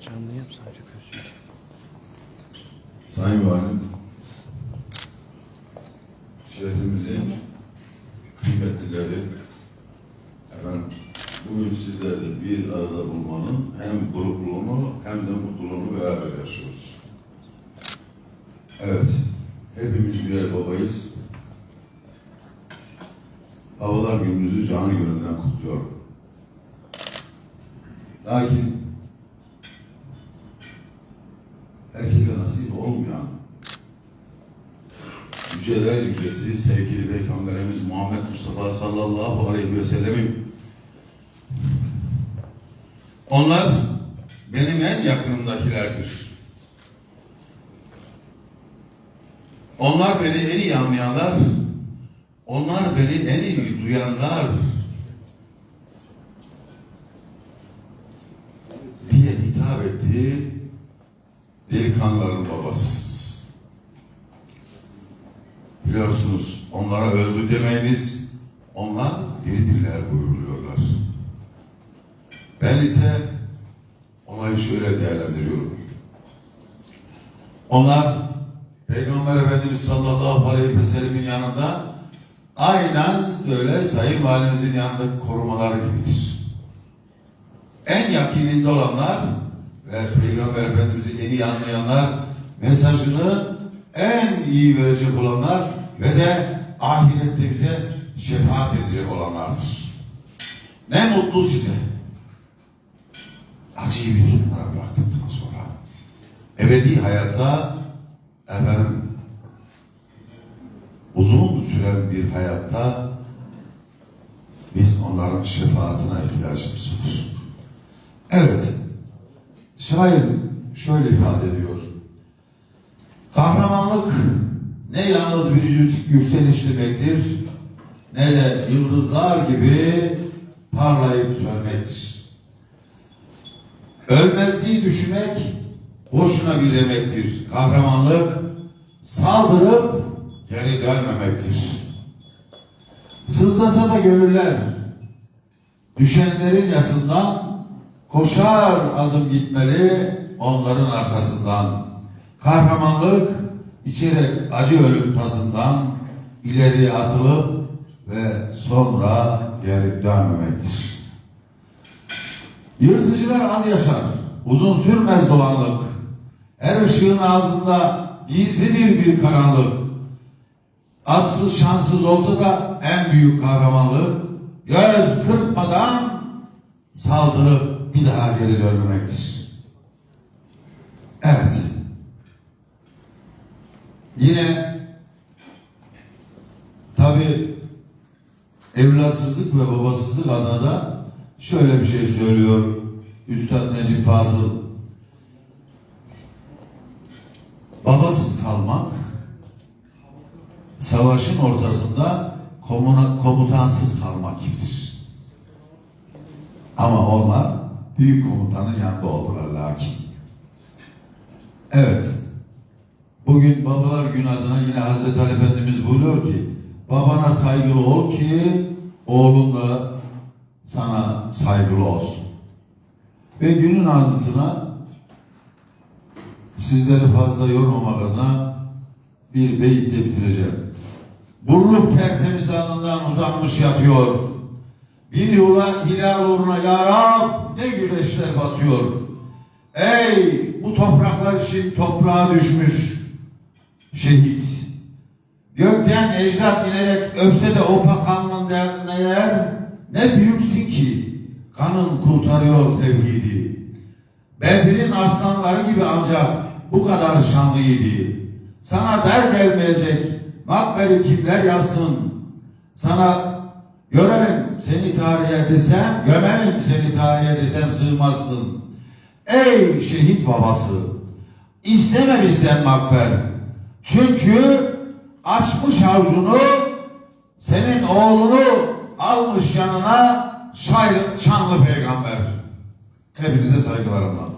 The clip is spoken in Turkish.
Canlı yap sadece kaçıyor. Sayın Valim, şehrimizin kıymetlileri, efendim, bugün sizlerle bir arada bulmanın hem gururluğunu hem de mutluluğunu beraber yaşıyoruz. Evet, hepimiz birer babayız. Havalar gününüzü canı gönülden kutluyorum. Lakin herkese nasip olmayan yüceler yücesi sevgili Peygamberimiz Muhammed Mustafa sallallahu aleyhi ve sellemin onlar benim en yakınımdakilerdir. Onlar beni en iyi anlayanlar, onlar beni en iyi duyanlar diye hitap ettiği delikanlıların babasısınız. Biliyorsunuz onlara öldü demeyiniz, onlar diridirler buyuruluyorlar. Ben ise olayı şöyle değerlendiriyorum. Onlar Peygamber Efendimiz sallallahu aleyhi ve sellemin yanında aynen böyle Sayın Valimizin yanında korumalar gibidir. En yakınında olanlar ve Peygamber Efendimiz'i en iyi anlayanlar, mesajını en iyi verecek olanlar ve de ahirette bize şefaat edecek olanlardır. Ne mutlu size. Acıyı bir kenara bıraktıktan sonra ebedi hayatta efendim uzun süren bir hayatta biz onların şefaatine ihtiyacımız var. Evet. Şair şöyle ifade ediyor. Kahramanlık ne yalnız bir yü- yükseliş demektir ne de yıldızlar gibi parlayıp sönmektir. Ölmezliği düşünmek boşuna bir demektir. Kahramanlık saldırıp geri dönmemektir. Sızlasa da gönüller düşenlerin yasından koşar adım gitmeli onların arkasından. Kahramanlık içerek acı ölüm tasından ileriye atılıp ve sonra geri dönmemektir. Yırtıcılar az yaşar, uzun sürmez dolanlık. Her ışığın ağzında gizlidir bir karanlık. Atsız şanssız olsa da en büyük kahramanlık göz kırpmadan saldırıp bir daha geri dönmemektir. Evet. Yine tabi evlatsızlık ve babasızlık adına da şöyle bir şey söylüyor Üstad Necip Fazıl. Babasız kalmak savaşın ortasında komutansız kalmak gibidir. Ama onlar büyük komutanın yanında oldular lakin. Evet. Bugün babalar gün adına yine Hazreti Ali Efendimiz buyuruyor ki babana saygılı ol ki oğlun da sana saygılı olsun. Ve günün ardısına sizleri fazla yormamak adına bir beyitle bitireceğim. Burluk tertemiz alnından uzanmış yatıyor. Bir yola hilal uğruna ya Rab ne güneşler batıyor. Ey bu topraklar için toprağa düşmüş şehit. Gökten ecdat inerek öpse de o pakanlığın değer ne büyüksün ki kanın kurtarıyor tevhidi. Bedir'in aslanları gibi ancak bu kadar şanlıydı. Sana der gelmeyecek makberi kimler yazsın. Sana görelim seni tarihe desem, gömelim seni tarihe desem sığmazsın. Ey şehit babası, isteme bizden makber. Çünkü açmış avucunu, senin oğlunu almış yanına şanlı peygamber. Hepinize saygılarımla.